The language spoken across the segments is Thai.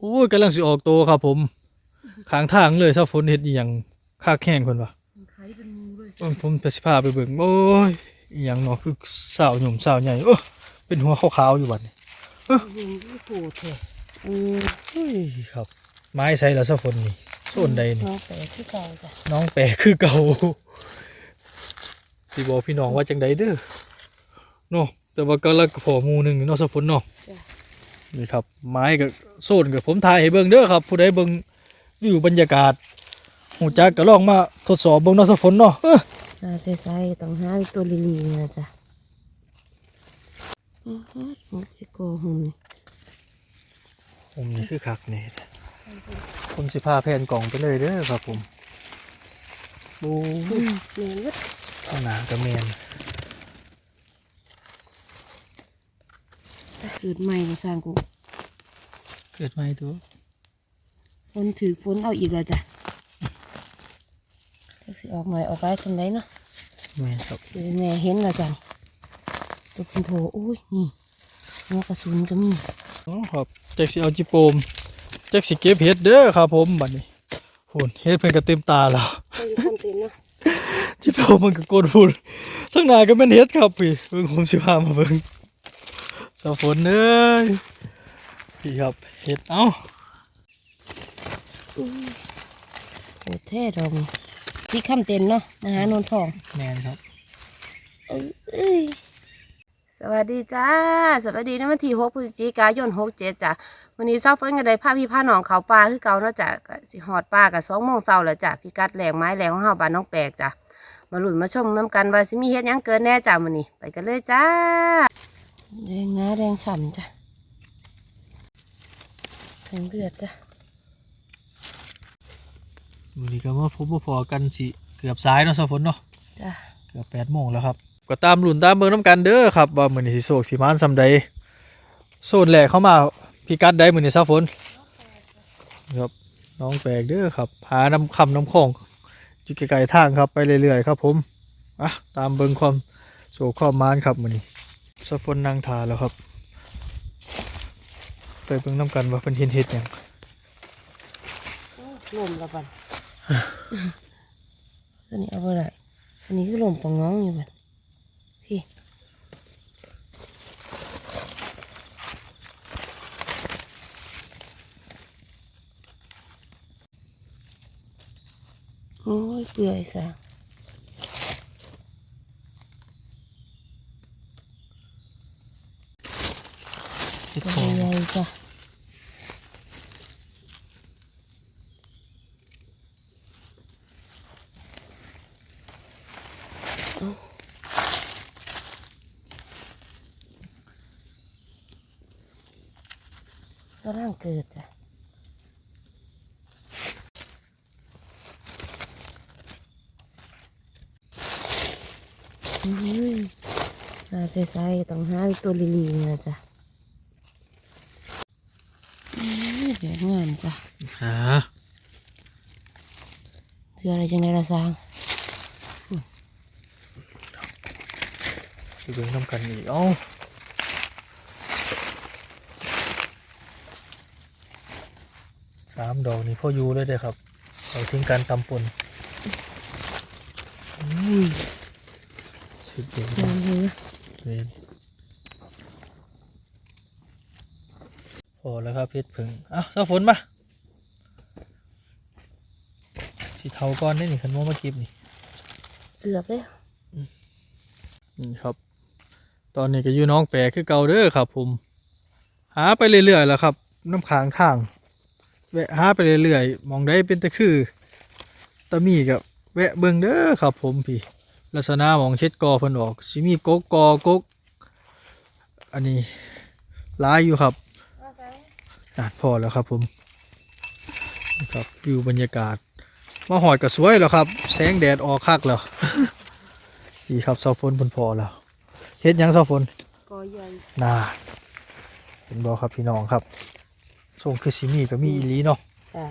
โอ้ยกำลังสิออกโตครับผมข้างทางเลยถ้าฝนเฮ็ดอหยังคากแห้งเพิ่นว่าไข่เป็นงูเลยเอิ่มผมจะสิพาไปเบิ่งโอ้ยอหยังเนาะคือสาวหนุ่มสาวใหญ่โอ้เป็นหัวขาวๆอยู่บัดนี้ยิงที่โผล่แท้โอ้ยครับ ไม้ใส่แล้วซะฝนนี่โซนใดนี่น้องแปะที่เก่าจ้ะน้องแปรคือเก่าสิบอกพี่น้องว่าจังใดเด้อเนาะแต่ว่าก็ละพอหมู่หนึงนี่เนาะซะฝนเนาะจ้ะ นี่ครับไม้กับโซนกับผมถ่ายให้เบิ่งเด้อครับ ผู้ใดเบิ่งวิวบรรยากาศหูจักก็ลองมาทดสอบเบิ่งเนาะซะฝนเนาะเอ้อน่าใส่ๆต้องหาตัวลิลีนะจ้ะอ้าวหมดที่โกหงผมนี่คือคักนี่ผมสิพาแผ่นกล่องไปเลยเด้อครับผมโอ้อืยมเนียนวัดข้างหน้ากระเมนเกิดใหม่มาสร้างกู เกิดใหม่ตัวฝนถือฝนเอาอีกแล้วจ้ะจักสิออกหน่อยออกไปสันไดเนาะแม่นครับเดี๋ยวแม่เห็นแล้วจ้ะตัวเป็นโถอุ้ยนี่หัวกระสุนก็มีอ๋อครับแจ็คสิเอาจิโปมแจ็คสิเก็บเห็ดเด้อครับผมบัดนี้โหนเห็ดเพิ่นก็เต็มตาแล้วก็อยู่คนเต็มเนาะที่โปมันก็โกนพูดทั้งหน้าก็เป็นเฮ็ดครับพี่เบิ่งผมสิพามาเบิ่งสาวฝนเอ้ย พี่ครับเฮ็ดเอ้าโอ้แท้ดอกนี่ที่คำเต็นเนาะมาหาโนนทองแม่นครับเอ้ยสวัสดีจ้า สวัสดีในวันที่6พฤศจิกายน67จ้ะวันนี้เช้าเฟินกันได้พาพี่พาน้องเขาป่าคือเก่าเนาะจ้ะก็สิฮอดป่ากับ2โมงเช้าแล้วจ้ะพี่กัดแหลงไม้แหลงของเฮาบ้านน้องแปลกจ้ะมาลุ้นมาชมน้ำกันว่าสิมีเฮ็ดหยังเกินแน่จ้ะมื้อนี้ไปกันเลยจ้าแดงหน้าแดงฉ่ำจ้ะ แดงเลือดจ้ะมื้อนี้ก็มาพบมาพอกันสิเกือบสายเนาะสาวฝนเนาะจ้ะเกือบ8โมงแล้วครับก็ตามลุ้นตามเบิ่งนํกันเด้อครับว่ามื้อนี้สิโศกสิมานซำใดโซนแรกเข้ามาพี่กัดได้มื้อนี้สาวฝนครับน้องแปลกเด้อครับหาน้ำคำน้ำของอยู่ไกลๆทางครับไปเรื่อยๆครับผมอะตามเบิ่งความโศกความมานครับมื้อนี้สาวฝนนั่งทาแล้วครับ ไปเบิ่งนํกันว่าเพิ่นเห็นเฮ็ดหยังลมละบันตัวนี้เอาไปได้อันนี้คือลมปองง้องอยู่บันพี่โอ้ยเปื่อยซะเฮ็ด ตัว ของ ใหญ่ จ้ะกำลังเกิดจ้ะอืมน่าใส่ๆต้องหาตัวลิลีนะจ๊ะอืม แบบงามจ้ะอ่าเพื่ออะไรจังไดล่ะสร้างไปเบิ่งนํกันอีกเอ้าสามดอกนี่พ่ออยู่เลยเด้อครับเอาทิ้งการตำปนอืมสุดยอดงามเลยนะ เวนพ อแล้วครับเพชรผึ่งเอ้าเสื้อฝนมาสีเทาก้อนได้นี่ขันโมมากิบนี่เกือบเลยนี่ครับ ตอนนี้ก็อยู่น้องแปรคือเก่าเด้อครับผมหาไปเรื่อยๆแล้วครับ น้ำค้างทางแวะหาไปเรื่อยๆมองได้เป็นตะคือตะมีกับแวะเบิ่งเด้อครับ ผมพี่ ลักษณะหมองเช็ดกอเพิ่นออกสิมีกกกอกก อันนี้หลายอยู่ครับ อะพอแล้วครับผมนี่ครับวิวบรรยากาศมาหอดก็สวยแล้วครับ แสงแดดออกคักแล้วดีครับเสาฝนเพิ่นพอแล้วเฮ็ดหยังเสาฝนกอใหญ่น่าเห็นบ่ครับพี่น้องครับทรงคือสิมีก็มีอีหลีเนาะจ้ะ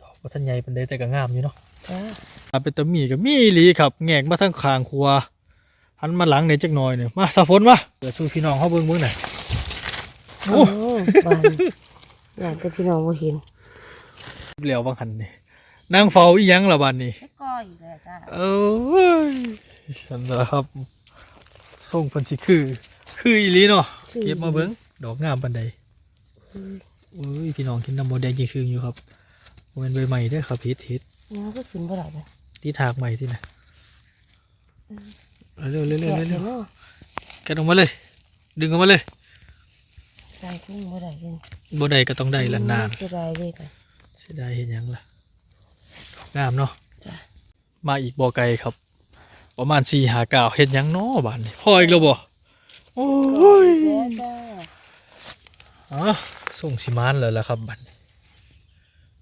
ดอกบ่ทันใหญ่ปานใดแต่ก็งามอยู่เนาะจ้ะถ้าเป็นตะมีก็มีอีหลีครับแงกมาทั้งคางครัวหันมาหลังในอยจักหน่อยเนี่ยมาเสาฝนมา เดี๋ยวสู้พี่น้องเฮาเบิ่งเบิ่งหน่อยโอ้โอ้บานอยากแต่พี่น้องบ่เห็นเหลียวบางหันนี่นางเฝ้าอีหยังละบัดนี้ก็อีกแล้วจ้าเอ้ยฉันละครับส่งเพิ่นสิคือ คืออีหลีเนาะเก็บมาเบิ่งดอกงามปานใดอุ้ยพี่น้องกินน้ำบ่แดงจริงคืออยู่ครับบ่แม่นใบใหม่เด้อครับเฮ็ดเฮ็ดยังก็ขึ้นบ่ได้เลยที่ถากใหม่ที่น่ะเอาเร็วเร็วเร็วแกะเร็วเห็นเร็วเนาะแกะออกมาเลย ดึงออกมาเลยใส่กุ้งบ่ได้เลยบ่ได้ก็ต้องได้ละนานเสียดายเลยค่ะเสียดายเห็นยังล่ะงามเนาะจ้ะมาอีกบ่อไกลครับ ประมาณสี่หาเก้าเห็นยังเนาะบ้านนี้พออีกแล้วบ่โอ้ยแล้วจ้าอ๋อส่งสิมานเลยล่ะครับบัดนี้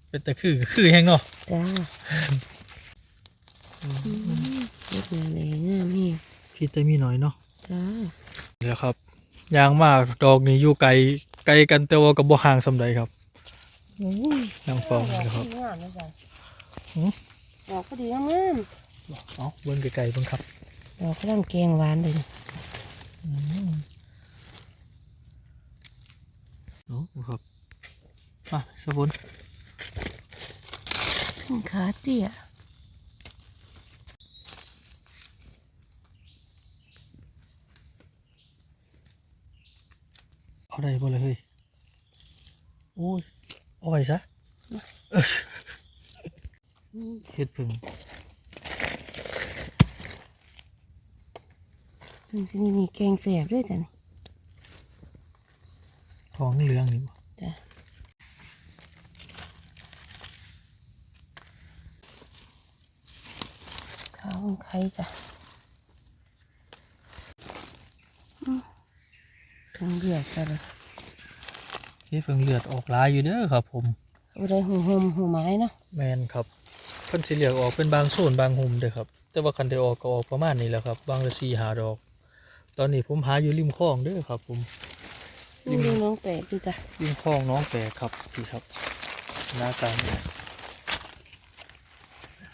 เป็นตะคือก็คือแห้งเนาะจ้าเล็กงานเลยงามนี่พี่แต่มีน้อยเนาะ จ้านี่แหละครับยางมากดอกนี้อยู่ไกลไกลกันแต่ว่าก็บ่ห่างสำใดครับนางฟองนี่นะครับงามนะจ้ะหืมดอกก็ดีงามเอาเบิ่งไกลๆเบิ่งครับดอกก็ลำแกงหวานเลยเอาครับมาสะพนขาเตี้ย เอา ได้บ่เลยเฮ้ยโอ้ยเอาไว้ซะเฮ็ดผึ่งถึงสิมีแกงแสบด้วยจ้ะนี่ท้องเหลืองนี่บ่จ้ะข้าวของใครจ้ะอืม ถึงเดือดจ้ะเลยเฮ็ดผึ่งเลือดออกหลายอยู่เด้อครับ ผมเอาได้หูหมหูไม้เนาะแมนครับเพิ่นสิเลือกออกเป็นบางโซนบางหุมเด้อครับ แต่ว่าคันได้ออกก็ออกประมาณนี้แหละครับ บางละ4 5ดอก ตอนนี้ผมหาอยู่ริมคลองเด้อครับ ผมนี่ดูน้องแปลกดูจ้ะริมคลองน้องแปรครับพี่ครับหน้าตาเนี่ย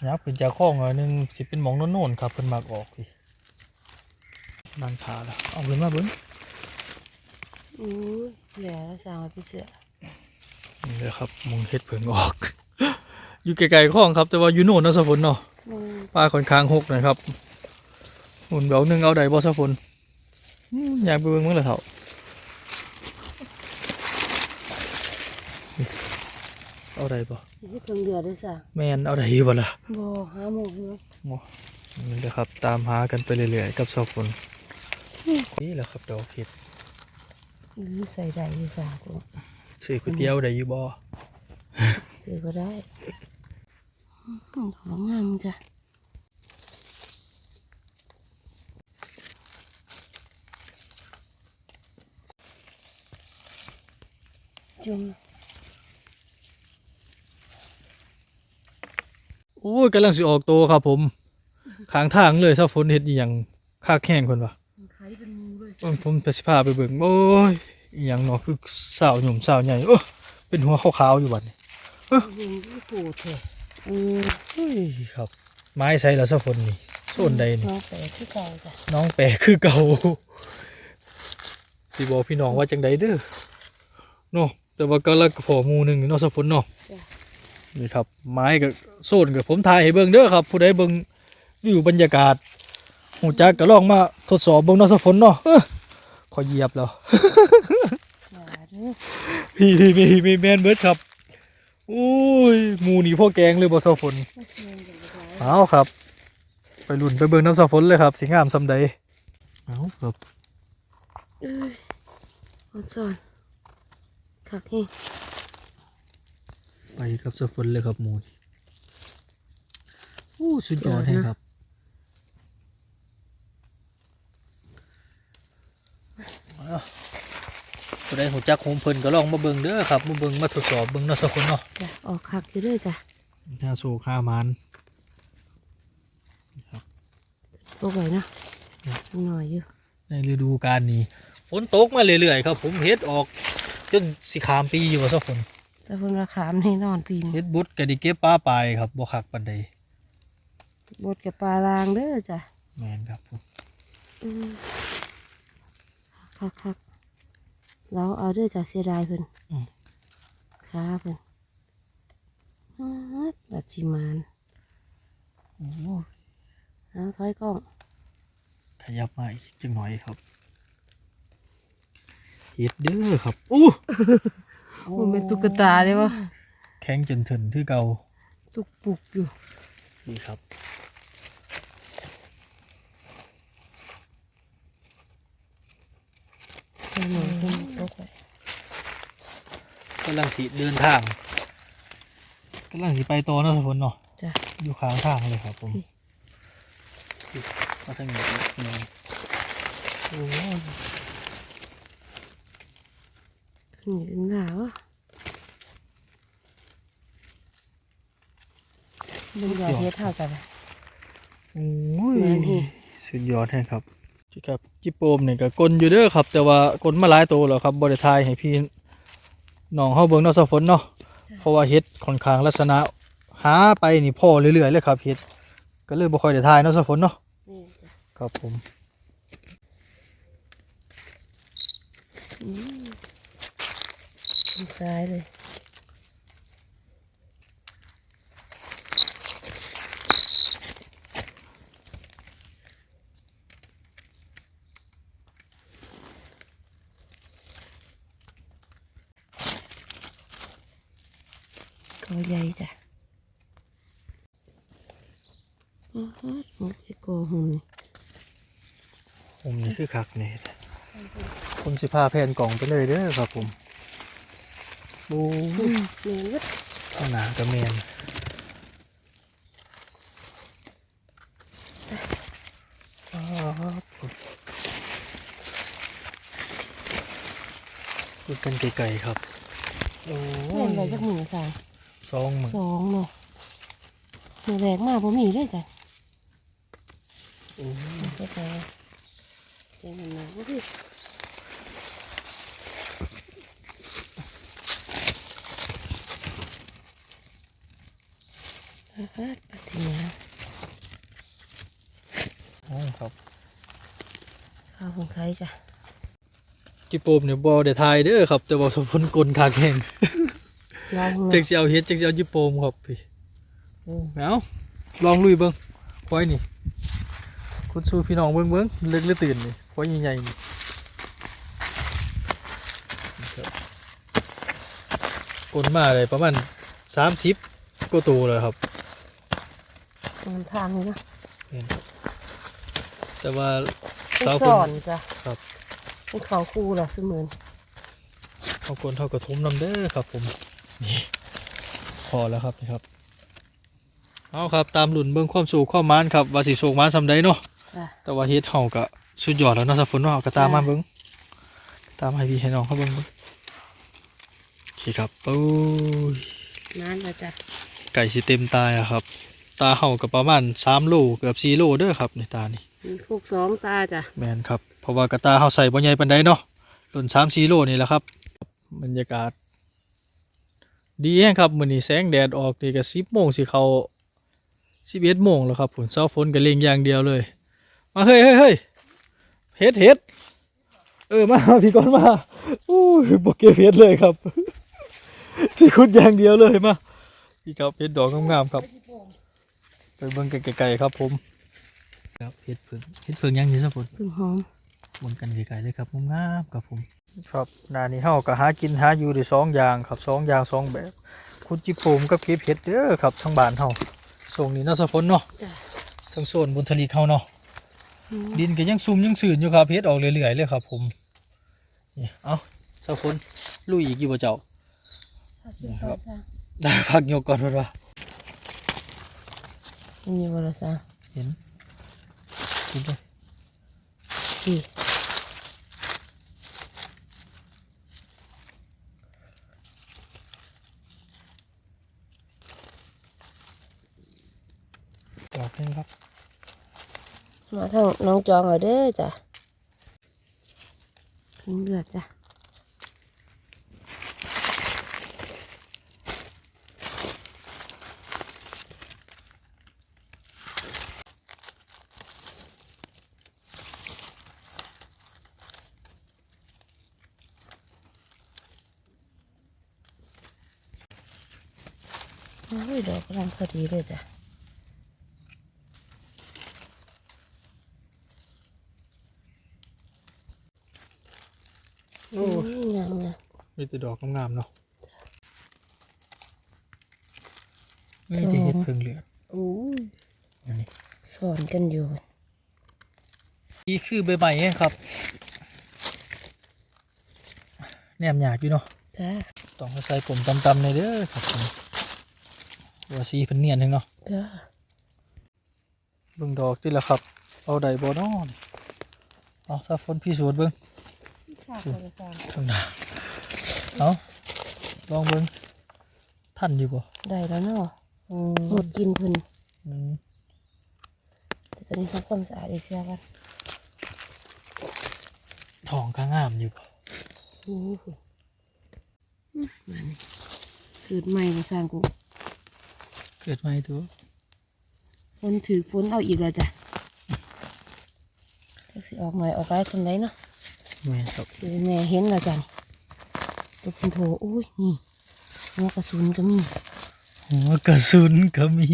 ยับขึ้นจากคลองหน่อยหนึงสิเป็นหมองโน่นๆครับเพิ่นมักออกพี่นั่งขาแล้วเอาขึ้นมาเบิ่ง อู้ยเหลือแล้วสั่งมาพี่เสือนี่แหละครับหมองเฮ็ดเพิ่งออก อยู่ไกลๆคลองครับ แต่ว่าอยู่โน่นเนาะสะฝนเนาะมึงปลาค่อนข้างหกหนะครับหุ่นเบลหนึ่งเอาใดบ่สะฝนอืมอยากไปเบิ่งมึงละเถาเอาใดบ่ให้เพิ่งเดือดด้วยจ้ะแม่นเอาใดอยู่บ่ล่ะ บ่หาหมูเนาะนี่แหละครับตามหากันไปเรื่อยๆกับสะฝนนี่แหละครับดอกเห็ดอู้ ใส่ได้ด้วยจ้ะกูซื้อก๋วยเตี๋ยวได้อยู่บ่ซื้อก็ได้อืมดอกงามจ้ะจุ่มโอ้ยกำลังสิออกโตครับผม ข้างทางเลยสะฝนเฮ็ดอีหยังคากแห้งเพิ่นว่า ผมผมจะสิพาไปเบิ่งโอ้ยอีหยังเนาะคือสาวหนุ่มสาวใหญ่โอ้เป็นหัวขาวๆอยู่บัดนี้ยิงที่ปูเถอะอืมเฮ้ยครับ ไม้ใส่แล้วซะฝนนี่โซนใดนี่น้องแปลกที่เก่าจ้ะน้องแปรคือเก่าสิบอกพี่น้องว่าจังใดเด้อเนาะแต่ว่าก็ละพอหมู่หนึงนี่เนาะซะฝนเนาะนี่ครับ ไม้กับโซนกับผมถ่ายให้เบิ่งเด้อครับ ผู้ใดเบิ่งวิวบรรยากาศ หูจักก็ลองมาทดสอบเบิ่งเนาะซะฝนเนาะเอ้อขอเหยียบแล้วอย่าเด้อพี่พี่พี่พี่แมนเบิร์ดครับอุ้ยหมูนี่พ่อแกงเลยบ่ซอฝนไม่เชื่อกันเลยเอาครับ ไปลุ่นไปเบิ่งน้ำซอฝนเลยครับสิงามซำใดเอาครับเอ้ยอ่อนสอนคักนี่ไปกับซอฝนเลยครับหมูนี่อู้สุดยอดแฮงครับ เอาผู้ใดหูจักโฮมเพิ่นก็ลองมาเบิ่งเด้อครับมาเบิ่งมาทดสอบเบิ่งเนาะซอฝนเนาะจ้ะออกคักอยู่ด้วยจ้ะถ้าสู่ค่ามันตกไว้เนาะหน่อยอยู่ในฤดูกาลนี้ฝนตกมาเรื่อยๆครับ ผมเฮ็ดออกจนสิขามปีอยู่ว่าซะฝนสะพนราคามให้นอนปีนเฮ็ดบุตรก็ไดิเก็บป้าปลายครับบ่คักปานใดบดกับปลาลางเด้อจ้ะแม่นครับผมอืม คักคักเราเอาเด้อจ้ะเสียดายเพิ่นอืมขาเพิ่นอ๊าดบัดสิมานโอ้เอาถอยกล้อง ขยับมาอีกจังหน่อยครับเฮ็ดเด้อครับอู้มันเป็นตุ๊กตาได้ปะแข็งจนถึนคือเก่าตุกปุกอยู่นี่ครับ เดี๋ยวหนูจะตกไปกำลังสิเดินทางกำลังสิไปต่อเนาะสะพนเนาะจ้ะอยู่ข้างทางเลยครับผมมาทางนี้นี่โอ้ยถึงอยู่หนาวอะมันอยากเฮ็ดเท่าจ้ะนะโอ้ยสุดยอดแท้ครับ จิครับจิโปมเนี่ยก็กลนอยู่เด้อครับ แต่ว่ากลนมาหลายตัวแล้วครับบริทายให้พี่น้องเฮาเบิ่งเนาะสะฝนเนาะเพราะว่าเฮ็ดค่อนข้างลักษณะหาไปนี่พ่อเรื่อยๆเลยครับเฮ็ดก็เลยบ่ค่อยได้ทายเนาะสะฝนเนาะครับผมอืมทางซ้ายเลย เขาใหญ่จ้ะอ้าวหมกไอโกหุ่นผมนี่คือคักนี่คนสิพาแผ่นกล่องไปเลยเด้อครับผมโอ้ยเนียนวัดข้างหน้าก็แม่นครับดูกันไกลๆครับ โอ้เล่นไปยจักหมือสาม สองหมื่นสองเนาะมือแรกมากผมมีเลยจ้ะโอ้ยเฮ็ดไปเจ๋งมากพี่ฟาดปัดสิมาโอ้ครับข้าวของใครจ้ะจิโปมเนี่ยบอเดทายเด้อครับ แต่บอกสมพลกลคางแข่ง ลองมือจักสิเอาเฮ็ดจักสิเอาจิโปมครับพี่โอ้เอาลองลุยเบิ่งควายนี่คุณสู้พี่น้องเบิ่งเบิ่งเลึกหรือตื่นนี่ควายใหญ่ๆนี่ครับกลมาเลยประมาณสามสิบกว่าตัวเลยครับตามทางนี้นะเนี่ยครับแต่ว่าเป็นสาวสคนอนจ้ะครับเป็นเขาคู่ล่ะเสมือนเอากลเท่ากระทุ้มนำเด้อครับผม นี่พอแล้วครับนี่ครับเอาครับตามหลุนเบิ่งความสูงความมานครับว่าสิสูงมานสำใดเนาะจ้ะแต่ว่าเฮ็ดเฮาก็สุดยอดแล้วเนาะสะฝนเนาะเอาก็ตามมาจ้ะเบิ่งตามให้พี่ให้น้องเขาเบิ่งเบิ่งโอเคครับโอ้ยนานแล้วจ้ะไก่สิเต็มตายอะครับ ตาเฮาก็ประมาณ3โลเกือบ4โลเด้อครับในตานี่มีพวกสองตาจ้ะแม่นครับเพราะว่ากระตาเฮาใส่บ่ใหญ่ปานใดเนาะต้น3 4โลนี่แหละครับ บรรยากาศ ดีแฮงครับมื้อนี้แสงแดดออกนี่ก็10โมงสิเข้า11โมงแล้วครับฝนเช้าฝนก็เล็งอย่างเดียวเลย มาเฮ้ยเฮ้ยเฮ้ยเฮ็ดเฮ็ดเออมาพี่ก่อนมาอู้ยบ่เก็บเฮ็ดเลยครับสิขุดอย่างเดียวเลยมาพี่ครับเฮ็ดดอกงามๆครับไปเบิ่งไกลๆครับผมครับเฮ็ดเพิ่งเฮ็ดเพิ่งยังอยู่ซะฝนพึ่งหอมเบิ่งกันไกลๆเลยครับงามๆครับผม ครับหนานี้เฮาก็หากินหาอยู่ได้สองอย่างครับสองอย่างสองแบบคุณจิโปมกับเก็บเห็ดเด้อครับทางบ้านเฮาส่งนี่เนาะสะฝนเนาะจ้ะทางโซนบนทะเลเฮาเนาะอืมดินก็ยังซุ่มยังสื่นอยู่ครับเฮ็ดออกเรื่อยๆเลยครับ ผมนี่เอ้าสะฝนลุยอีกอยู่บ่เจ้าครับได้พักยกก่อนเพิ่นว่ามันมีวรสารเห็นกินเลย อกนึงครับ มาทางน้องจองเอาเด้อจ้ะขึ้นเดือดจ้ะโอ้ยดอกกำลังพอดีเลยจ้ะ โอ้โอ้ยงามงามมีแต่ดอกงามๆเนาะนี่จะเห็ดเพิ่งเหลืองโอ้ยอันนี้สอนกันอยู่ นี่คือใบใหม่ครับแนมหยาบอยู่เนาะจ้าต้องเอาใส่กลมตำๆในอยเด้อครับผมว่าสีเพิ่นเนียนถึงเนาะจ้าเบิ่งดอกที่ละครับ เอาใดบ่เนาะเอาซาฝนพิสูจน์เบิ่ง ข้าวคนละสามข้างหน้าเอาลองเบิ่งทันอยู่บ่ได้แล้วเนาะอืหมดกินเพิ่นอืมแต่ตอนนี้ทำความสะอาดอีกเสียกันทองก็งามอยู่บ่โอ้โหมันเกิดใหม่มาสร้างกู เกิดใหม่ตัวฝนถือฝนเอาอีกแล้วจ้ะแท็กซี่ออกหน่อยออกไปสันไดเนาะ แม่นครับคือแม่เห็นแล้วจ้ะตัวคุณโถอุ้ยนี่หัวกระสุนก็มีหัวกระสุนก็มี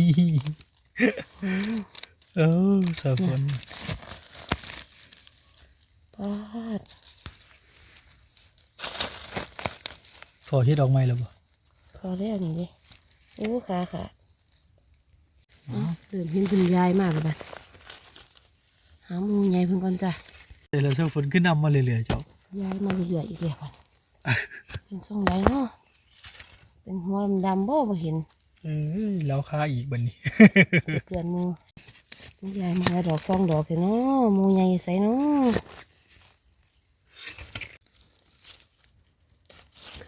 เออสาฝนปาดพอเฮ็ดออกใหม่แล้วบ่พอแล้วนี่เลยโอ้ขาขาดอ๋อเดินเห็นคุณยายมากเลยบัดหาหมูใหญ่เพิ่งก่อนจ้ะ แต่แล้วสาฝนขึ้นนำมาเรื่อยๆเจ้ายายมาเรื่อยๆอีกแล้วบัดเป็นทรงไหนเนาะเป็นหัวดำๆบ่บ่เห็นเอ้ยแล้วค่าอีกบัดนี้จะเกลือนหมูนี่ยายมาหาดอกซองดอกเถอะเนาะหมูใหญ่ใส่เนาะ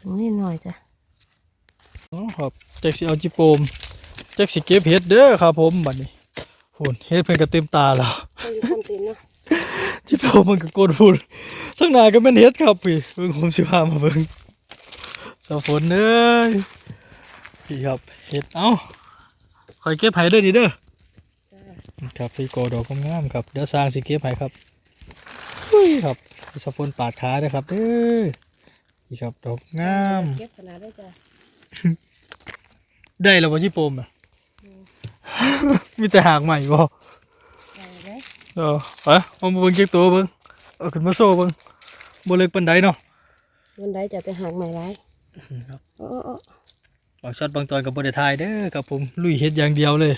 ถึงนิดหน่อยจ้ะอ๋อครับแจ็คสิเอาจิโปมแจ็คสิเก็บเห็ดเด้อครับผมบัดนี้โหนเห็ดเพิ่นก็เต็มตาแล้ว จิโปมมันก็โกนพูดทั้งหน้าก็เป็นเห็ดครับพี่เบิ่งผมสิพามาเบิ่งสาวฝนเด้ยพี่ครับเห็ดเอ้าคอยเก็บให้เด้อนี่เด้อจ้าครับพี่โกดอกงามๆครับเดี๋ยวสร้างสิเก็บให้ครับอุ้ยครับสาวฝนปาดขาเด้อครับเด้อนี่ครับดอกงามเก็บขนาดได้จ้ะได้แล้วบ่จิโปมอะมีแต่หากใหม่บ่ได้ เลยเออไปเอามาเบิ่งเก็บตัวเบิ่งเอาขึ้นมาโซ่เบิ่งบ่เล็กปานใดเนาะวันใดจะไปหางใหม่ไรครับโอ้โอ้โอ้บางช็อตบางตอนก็บ่ได้ถ่ายเด้อครับผมลุยเฮ็ดอย่างเดียวเลย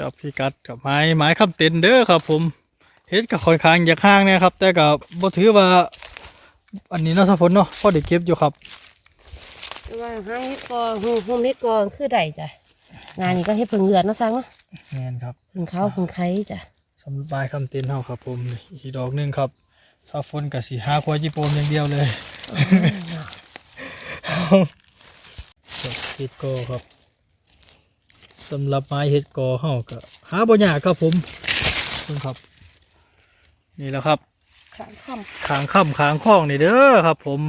ครับพี่กัดกับไม้ไม้คำเต็นเด้อครับ ผมเฮ็ดก็ค่อนข้างอยากห่างนะครับ แต่ก็บ่ถือว่า อันนี้เนาะสะฝนเนาะพอได้เก็บอยู่ครับแต่ว่าหางเฮ็ดกอหูหูเฮ็ดกอคือได้จ้ะงานนี้ก็เฮ็ดเพิ่งเลือดเนาะซังเนาะแม่นครับ เพิ่งขาวเพิ่งไข่จ้ะ สำบายคำเต็นเฮาครับผมนี่อีกดอกหนึงครับสะฝนก็สิหาควายจิโปมอย่างเดียวเลยครับเห็ดกอครับสำหรับไม้เห็ดกอเฮาก็หาบ่ยากครับผมเพิ่นครับ นี่แหละครับขางค่ขางค่ำขางคล้องนี่เด้อครับ ผม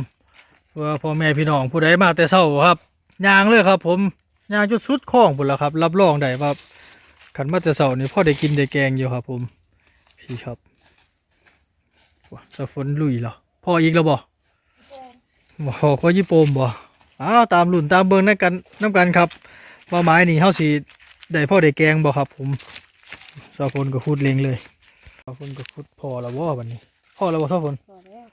เพื่อพ่อแม่พี่น้องผู้ใดมาแต่เช้าครับย่างเลยครับ ผมย่างจุดสุดคล้องพุ่นละครับ รับรองได้ว่า ขันมาแต่เช้านี่พ่อได้กินได้แกงอยู่ครับผม พี่ครับว้าสะฝนลุยเหรอพ่ออีกแล้วบ่บ่พ่อญี่ปุ่มบ่อ้าวตามรุ่นตามเบิ่งนำกันน้ำกันครับว่าไม้นี่เฮาสิได้พ่อได้แกงบ่ครับ ผมสะฝนก็ขุดเลงเลยสะฝนก็ขุดพอแล้วบ่บัดนี้พอแล้วบ่สะฝนำพอแล้ว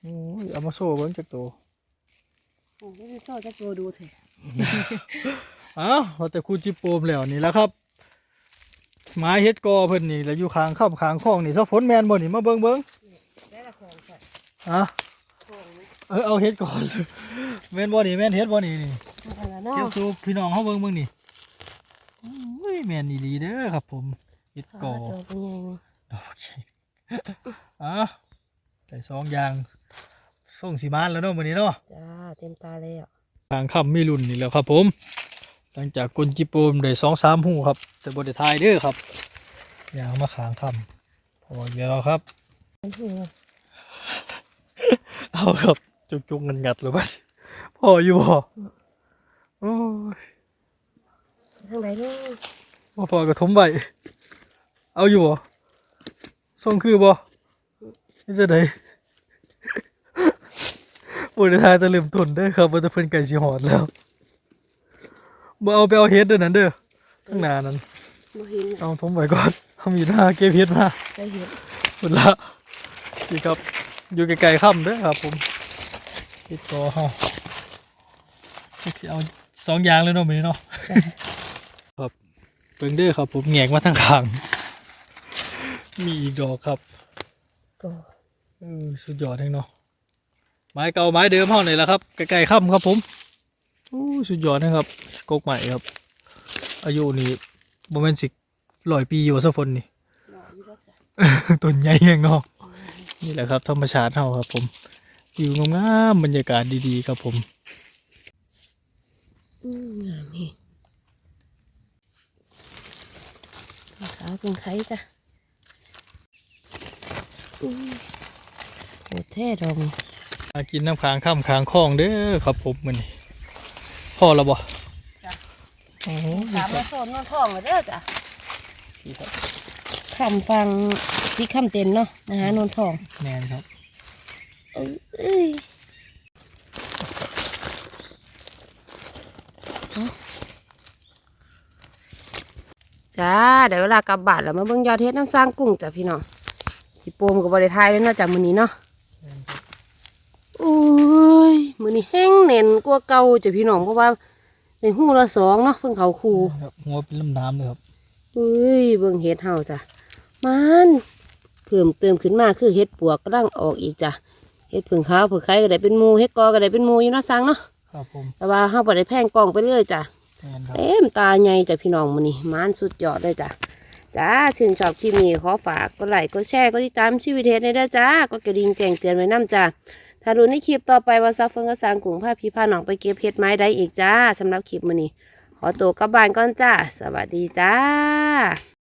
โอ้ยเอามาโซ่เบิ้งจากตัวโอ้ยโซ่จะตัวดูเถอะอ้าวเราแต่คูจิโปมแล้วนี่แหล้วครับ ไม้เฮ็ดกอเพิ่นนี่แล้วอยู่ข้างข้ามข้างคลองนี่ซะฝนแมนบ่นี่มาเบิ่งเบิ่งได้ละของใส่อะของไหมเออเอาเฮ็ดก่อนแม่นบ่นี่แม่นเฮ็ดบ่นี่นี่เอาละเนาะเก็บสู่พี่น้องเฮาเบิ่งเบิ่งนี่อุ้ยแม่นดีเด้อครับผมเฮ็ดกอตัวเป็นไงนี่ดอกใช่อะได้สองอย่างส่งสีมานแล้วเนาะมื้อนี้เนาะจ้าเต็มตาเลยอะทางค่ำมีรุ่นนี่แหล้วครับผม หลังจากกลจิโปมได้สองสามหูครับ แต่บไดทายเด้อครับยางมาขางคำพอเดี๋ยวเราครับ เอาครับ จุกจุกเงันงัดๆเลยบัสพออยู่บ่โอ้ยทางไหนเนาะบ่พอกระทมใบเอาอยู่บ่ส่งคือบ่นี่จะไดบไดทายแตะลืมตุนเด้ครับว่าจะเพิ่นไก่สิหอดแล้ว บ่เอาไปเอาเฮ็ดเด้อนั่นเด้อข้างหน้านั้นบ่เห็นเอาผมไว้ก่อนเอามีดมาเก็บเฮ็ดมาได้เห็นหมดละนี่ครับ อยู่ไกลๆค่ำเด้อครับ ผมติดต่อเฮาสิเอาสองอย่างเลยเนาะมื้อนี้เนาะครับเบิ่งเด้อครับ ผมแงกมาทางข้างมีอีกดอกครับก็เออสุดยอดแท้งเนาะไม้เก่าไม้เดิมเฮานี่แหละครับใกล้ๆค่ำครับผม อู้สุดยอดนะครับกกใหม่ครับ อายุนี่บ่แม่นสิร้อยปีอยู่ซะฝนนี่หน่อยอยู่แล้วจ้ะต้นใหญ่แห่งเนาะนี่แหละครับธรรมชาติเฮาครับ ผมอยู่งามๆบรรยากาศดีๆครับผมอืมงามนี่ขาวเป็นไข่จ้ะอืมโหแท้ดอกนี่มากินน้ำค้างข้ามค้างคลองเด้อครับผมมื้อนี้พ่ อแล้วบ่โอ้โหถามมาโซนนวลทองเลยเด้อจ้ะนี่ครับคำฟังที่คำเต็นเนาะมาหานวลทองแน่นครับเอ้ยเอ้ยเอาจ้าได้เวลากลับบ้านแล้วมาเบิ่งยอดเฮ็ดน้ำสร้างกุ้งจ้ะพี่น้องสิโปมกับบริทายแล้วเนาะจ้ะมื้อนี้เนาะโอ้ย มื้อนี้แห้งเน่นกว่าเก่าจ้ะพี่น้องเพราะว่าในหูละสองเนาะเพิ่งเขาคูครับหัวเป็นลำน้ำเลยครับเอ้ยเบิ่งเฮ็ดเฮาจ้ะมันเพิ่มเติมขึ้นมาคือเฮ็ดปวกกำลังออกอีกจ้ะเฮ็ดผึ่งขาวผึ่งไข่ก็ได้เป็นหมูเฮ็ดกอก็ได้เป็นหมูอยู่เนาะสังเนาะครับผมแต่ว่าเฮาบ่ได้แพงกล่องไปเรื่อยจ้ะแน่นครับเต็มตาใหญ่จ้ะพี่น้องมื้อนี้มันสุดยอดเลยจ้ะจ้าชื่นชอบคลิปนี้ขอฝากกดไลค์กดแชร์กดติดตามชีวิตเฮ็ดในเด้อจ้ากดกระดิ่งแจ้งเตือนไว้นํจ้ะ ถ้าดูในคลิปต่อไปว่าซับเฟิงกระสางกุ้งพาพี่พาน้องไปเก็บเพชรไม้ได้อีกจ้าสำหรับคลิปมื้อนี้ ขอตัวกลับบ้านก่อนจ้า สวัสดีจ้า